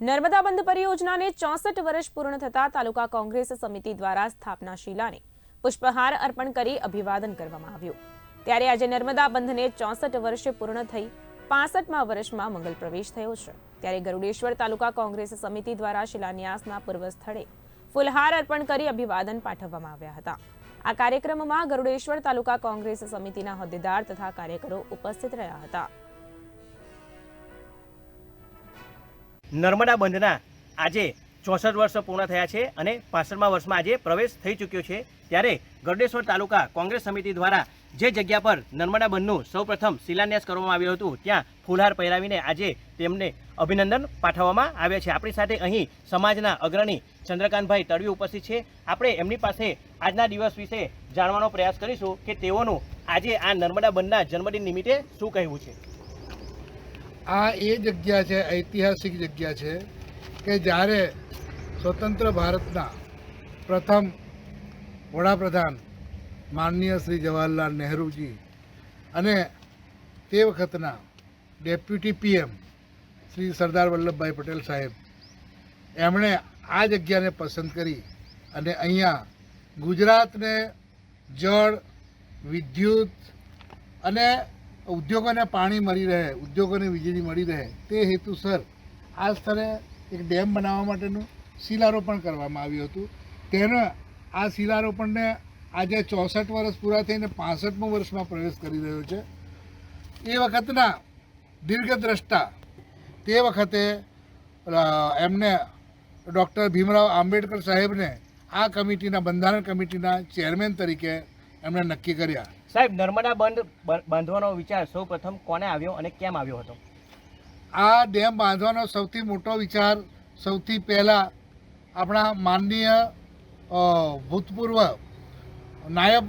નર્મદા બંધ પરિયોજનાને ચોસઠ વર્ષ પૂર્ણ થતા તાલુકા કોંગ્રેસ સમિતિ દ્વારા સ્થાપના શિલાને પુષ્પહાર અર્પણ કરી અભિવાદન કરવામાં આવ્યું. ત્યારે આજે નર્મદા બંધને ચોસઠ વર્ષે પૂર્ણ થઈ પાસઠમાં વર્ષમાં મંગલ પ્રવેશ થયો છે. ત્યારે ગરુડેશ્વર તાલુકા કોંગ્રેસ સમિતિ દ્વારા શિલાન્યાસના પૂર્વ સ્થળે ફુલહાર અર્પણ કરી અભિવાદન પાઠવવામાં આવ્યા હતા. આ કાર્યક્રમમાં ગરુડેશ્વર તાલુકા કોંગ્રેસ સમિતિના હોદ્દેદાર તથા કાર્યકરો ઉપસ્થિત રહ્યા હતા. નર્મદા બંધના આજે ચોસઠ વર્ષ પૂર્ણ થયા છે અને પાસઠમા વર્ષમાં આજે પ્રવેશ થઈ ચૂક્યો છે. ત્યારે ગરડેશ્વર તાલુકા કોંગ્રેસ સમિતિ દ્વારા જે જગ્યા પર નર્મદા બંધનું સૌપ્રથમ શિલાન્યાસ કરવામાં આવ્યું હતું, ત્યાં ફૂલહાર પહેરાવીને આજે તેમને અભિનંદન પાઠવવામાં આવ્યા છે. આપણી સાથે અહીં સમાજના અગ્રણી ચંદ્રકાંતભાઈ તળવી ઉપસ્થિત છે. આપણે એમની પાસે આજના દિવસ વિશે જાણવાનો પ્રયાસ કરીશું કે તેઓનું આજે આ નર્મદા બંધના જન્મદિન નિમિત્તે શું કહેવું છે? આ એ જગ્યા છે, ઐતિહાસિક જગ્યા છે કે જ્યારે સ્વતંત્ર ભારતના પ્રથમ વડાપ્રધાન માનનીય શ્રી જવાહરલાલ નહેરુજી અને તે વખતના ડેપ્યુટી પીએમ શ્રી સરદાર વલ્લભભાઈ પટેલ સાહેબ, એમણે આ જગ્યાને પસંદ કરી અને અહીંયા ગુજરાતને જળ, વિદ્યુત અને ઉદ્યોગોને પાણી મળી રહે, ઉદ્યોગોને વીજળી મળી રહે, તે હેતુસર આ સ્થળે એક ડેમ બનાવવા માટેનું શિલારોપણ કરવામાં આવ્યું હતું. તેનો, આ શિલારોપણને આજે ચોસઠ વર્ષ પૂરા થઈને પાસઠમા વર્ષમાં પ્રવેશ કરી રહ્યો છે. એ વખતના દીર્ઘદ્રષ્ટા, તે વખતે એમને ડૉક્ટર ભીમરાવ આંબેડકર સાહેબને આ કમિટીના બંધારણ કમિટીના ચેરમેન તરીકે એમણે નક્કી કર્યા. સાહેબ, નર્મદા બંધ બાંધવાનો વિચાર સૌ પ્રથમ કોને આવ્યો અને કેમ આવ્યો હતો? આ ડેમ બાંધવાનો સૌથી મોટો વિચાર, સૌથી પહેલાં આપણા માનનીય ભૂતપૂર્વ નાયબ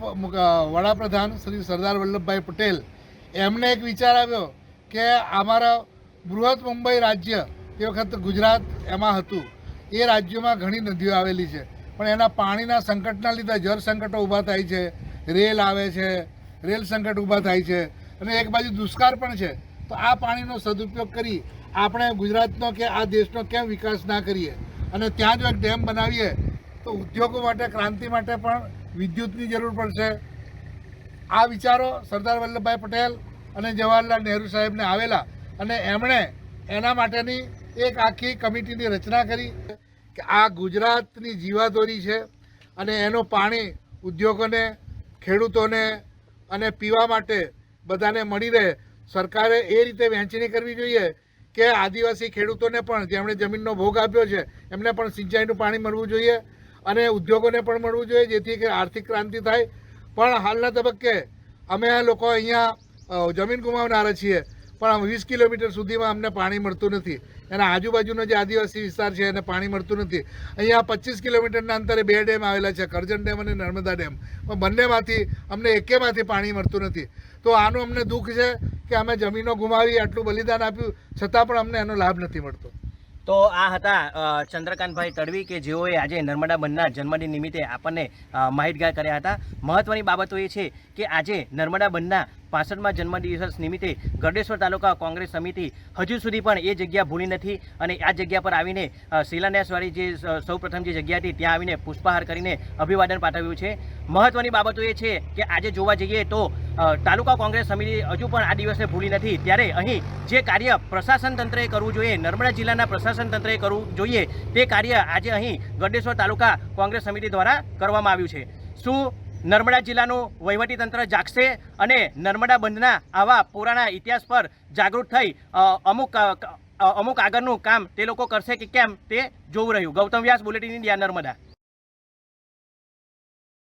વડાપ્રધાન શ્રી સરદાર વલ્લભભાઈ પટેલ, એમને એક વિચાર આવ્યો કે અમારા બૃહદ મુંબઈ રાજ્ય તે વખત ગુજરાત એમાં હતું. એ રાજ્યોમાં ઘણી નદીઓ આવેલી છે. પણ એના પાણીના સંકટના લીધે જળ સંકટો ઊભા થાય છે, રેલ આવે છે રેલ સંકટ ઊભા થાય છે અને એક બાજુ દુષ્કાળ પણ છે, તો આ પાણીનો સદુપયોગ કરી આપણે ગુજરાતનો કે આ દેશનો કેમ વિકાસ ના કરીએ? અને ત્યાં જો એક ડેમ બનાવીએ, તો ઉદ્યોગો માટે, ક્રાંતિ માટે પણ વિદ્યુતની જરૂર પડશે. આ વિચારો સરદાર વલ્લભભાઈ પટેલ અને જવાહરલાલ નહેરુ સાહેબને આવેલા અને એમણે એના માટેની એક આખી કમિટીની રચના કરી કે આ ગુજરાતની જીવાદોરી છે અને એનું પાણી ઉદ્યોગોને, ખેડૂતોને અને પીવા માટે બધાને મળી રહે. સરકારે એ રીતે વહેંચણી કરવી જોઈએ કે આદિવાસી ખેડૂતોને પણ, જેમણે જમીનનો ભોગ આપ્યો છે, એમને પણ સિંચાઈનું પાણી મળવું જોઈએ અને ઉદ્યોગોને પણ મળવું જોઈએ, જેથી કે આર્થિક ક્રાંતિ થાય. પણ હાલના તબક્કે અમે આ લોકો અહીંયા જમીન ગુમાવનારા છીએ, પણ વીસ કિલોમીટર સુધીમાં અમને પાણી મળતું નથી. એના આજુબાજુનો જે આદિવાસી વિસ્તાર છે એને પાણી મળતું નથી. અહીંયા પચીસ કિલોમીટરના અંતરે બે ડેમ આવેલા છે, કરજણ ડેમ અને નર્મદા ડેમ. પણ બંનેમાંથી અમને એકેમાંથી પાણી મળતું નથી. તો આનું અમને દુઃખ છે કે અમે જમીનો ગુમાવી, આટલું બલિદાન આપ્યું, છતાં પણ અમને એનો લાભ નથી મળતો. તો આ હતા ચંદ્રકાંતભાઈ તડવી કે જેઓએ આજે નર્મદા બંધના જન્મદિન નિમિત્તે આપણને માહિતગાર કર્યા હતા. મહત્વની બાબતો એ છે કે આજે નર્મદા બંધના પાસઠમાં જન્મદિવસ નિમિત્તે ગરડેશ્વર તાલુકા કોંગ્રેસ સમિતિ હજુ સુધી પણ એ જગ્યા ભૂલી નથી અને આ જગ્યા પર આવીને શિલાન્યાસવાળી જે સૌપ્રથમ જે જગ્યા હતી, ત્યાં આવીને પુષ્પહાર કરીને અભિવાદન પાઠવ્યું છે. મહત્વની બાબતો એ છે કે આજે જોવા જઈએ તો તાલુકા કોંગ્રેસ સમિતિ હજુ પણ આ દિવસને ભૂલી નથી. ત્યારે અહીં જે કાર્ય પ્રશાસન તંત્રએ કરવું જોઈએ, નર્મદા જિલ્લાના પ્રશાસન તંત્રએ કરવું જોઈએ, તે કાર્ય આજે અહીં ગરડેશ્વર તાલુકા કોંગ્રેસ સમિતિ દ્વારા કરવામાં આવ્યું છે. શું નર્મદા જિલ્લાનું વહીવટી તંત્ર જાગશે અને નર્મદા બંધના આવા પુરાણા ઇતિહાસ પર જાગૃત થઈ અમુક અમુક આગળનું કામ તે લોકો કરશે કે કેમ તે જોવું રહ્યું. Gautam Vyas bulletin India Narmada.